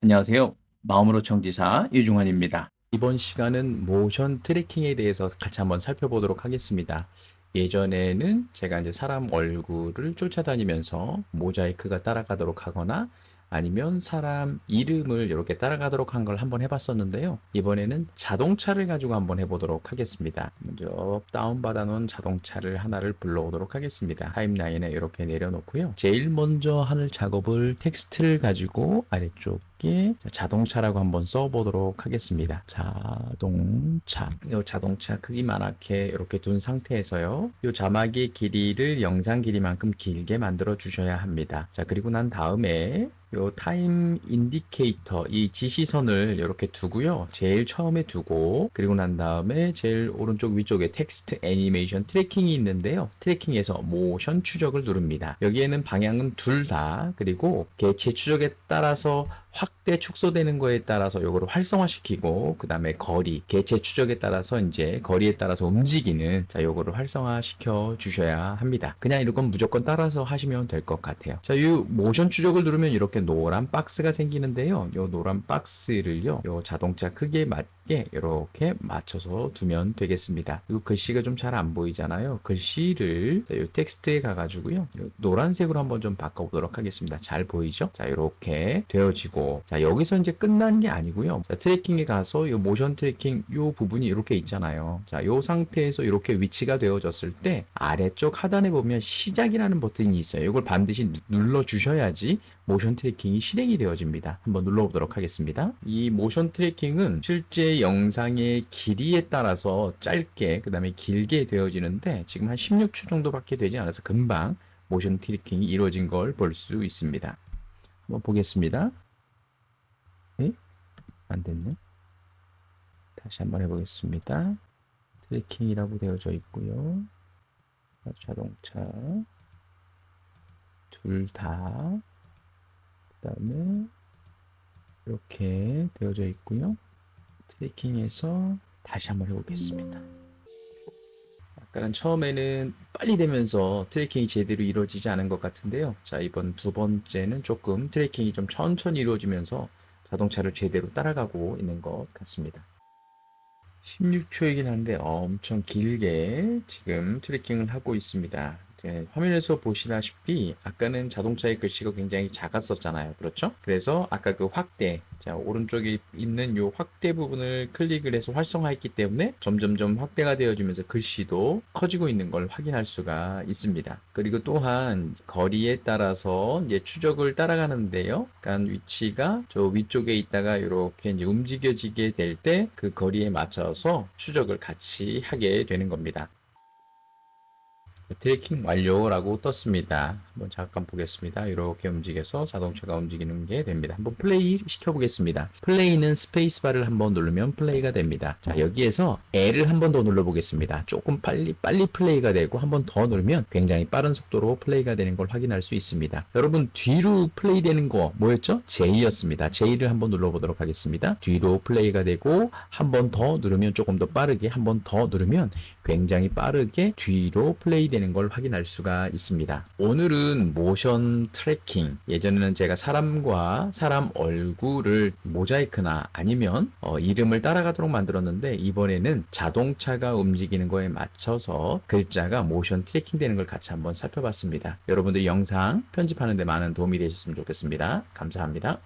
안녕하세요. 마음으로 청지사 유중환입니다. 이번 시간은 모션 트래킹에 대해서 같이 한번 살펴보도록 하겠습니다. 예전에는 제가 이제 사람 얼굴을 쫓아다니면서 모자이크가 따라가도록 하거나 아니면 사람 이름을 이렇게 따라가도록 한 걸 한번 해봤었는데요. 이번에는 자동차를 가지고 한번 해보도록 하겠습니다. 먼저 다운받아 놓은 자동차를 하나를 불러오도록 하겠습니다. 타임라인에 이렇게 내려놓고요. 제일 먼저 하는 작업을 텍스트를 가지고 아래쪽에 자동차라고 한번 써보도록 하겠습니다. 자동차. 이 자동차 크기만하게 이렇게 둔 상태에서요. 이 자막의 길이를 영상 길이만큼 길게 만들어 주셔야 합니다. 자, 그리고 난 다음에 요 타임 인디케이터 이 지시선을 이렇게 두고요. 제일 처음에 두고 그리고 난 다음에 제일 오른쪽 위쪽에 텍스트 애니메이션 트래킹이 있는데요. 트래킹에서 모션 추적을 누릅니다. 여기에는 방향은 둘 다 그리고 개체 추적에 따라서 확대 축소되는 거에 따라서 요거를 활성화시키고 그 다음에 거리 개체 추적에 따라서 이제 거리에 따라서 움직이는 자 요거를 활성화시켜 주셔야 합니다. 그냥 이건 무조건 따라서 하시면 될 것 같아요. 자, 이 모션 추적을 누르면 이렇게 노란 박스가 생기는데요. 요 노란 박스를요, 요 자동차 크기에 맞게 이렇게 맞춰서 두면 되겠습니다. 이 글씨가 좀 잘 안 보이잖아요. 글씨를 자, 요 텍스트에 가가지고요, 요 노란색으로 한번 좀 바꿔보도록 하겠습니다. 잘 보이죠? 자, 이렇게 되어지고, 자 여기서 이제 끝난 게 아니고요. 자, 트래킹에 가서 요 모션 트래킹 요 부분이 이렇게 있잖아요. 자, 요 상태에서 이렇게 위치가 되어졌을 때 아래쪽 하단에 보면 시작이라는 버튼이 있어요. 이걸 반드시 눌러 주셔야지 모션 트래킹이 실행이 되어집니다. 한번 눌러보도록 하겠습니다. 이 모션 트래킹은 실제 영상의 길이에 따라서 짧게 그 다음에 길게 되어지는데 지금 한 16초 정도밖에 되지 않아서 금방 모션 트래킹이 이루어진 걸 볼 수 있습니다. 한번 보겠습니다. 에? 안 됐네. 다시 한번 해보겠습니다. 트래킹이라고 되어져 있고요. 자동차 둘 다. 그 다음에 이렇게 되어져 있고요. 트래킹해서 다시 한번 해보겠습니다. 약간은 처음에는 빨리 되면서 트래킹이 제대로 이루어지지 않은 것 같은데요. 자, 이번 두 번째는 조금 트래킹이 좀 천천히 이루어지면서 자동차를 제대로 따라가고 있는 것 같습니다. 16초이긴 한데 엄청 길게 지금 트래킹을 하고 있습니다. 이제 화면에서 보시다시피 아까는 자동차의 글씨가 굉장히 작았었잖아요. 그렇죠? 그래서 아까 그 확대, 자 오른쪽에 있는 요 확대 부분을 클릭을 해서 활성화했기 때문에 점점점 확대가 되어지면서 글씨도 커지고 있는 걸 확인할 수가 있습니다. 그리고 또한 거리에 따라서 이제 추적을 따라가는데요. 그러니까 위치가 저 위쪽에 있다가 이렇게 이제 움직여지게 될 때 그 거리에 맞춰서 추적을 같이 하게 되는 겁니다. 트래킹 완료라고 떴습니다. 한번 잠깐 보겠습니다. 이렇게 움직여서 자동차가 움직이는 게 됩니다. 한번 플레이 시켜보겠습니다. 플레이는 스페이스바를 한번 누르면 플레이가 됩니다. 자, 여기에서 L을 한번 더 눌러보겠습니다. 조금 빨리, 빨리 플레이가 되고 한번 더 누르면 굉장히 빠른 속도로 플레이가 되는 걸 확인할 수 있습니다. 여러분, 뒤로 플레이 되는 거 뭐였죠? J였습니다. J를 한번 눌러보도록 하겠습니다. 뒤로 플레이가 되고 한번 더 누르면 조금 더 빠르게 한번 더 누르면 굉장히 빠르게 뒤로 플레이 되는 걸 확인할 수가 있습니다. 오늘은 모션 트래킹 예전에는 제가 사람과 사람 얼굴을 모자이크나 아니면 어, 이름을 따라가도록 만들었는데 이번에는 자동차가 움직이는 거에 맞춰서 글자가 모션 트래킹 되는 걸 같이 한번 살펴봤습니다. 여러분들 영상 편집하는 데 많은 도움이 되셨으면 좋겠습니다. 감사합니다.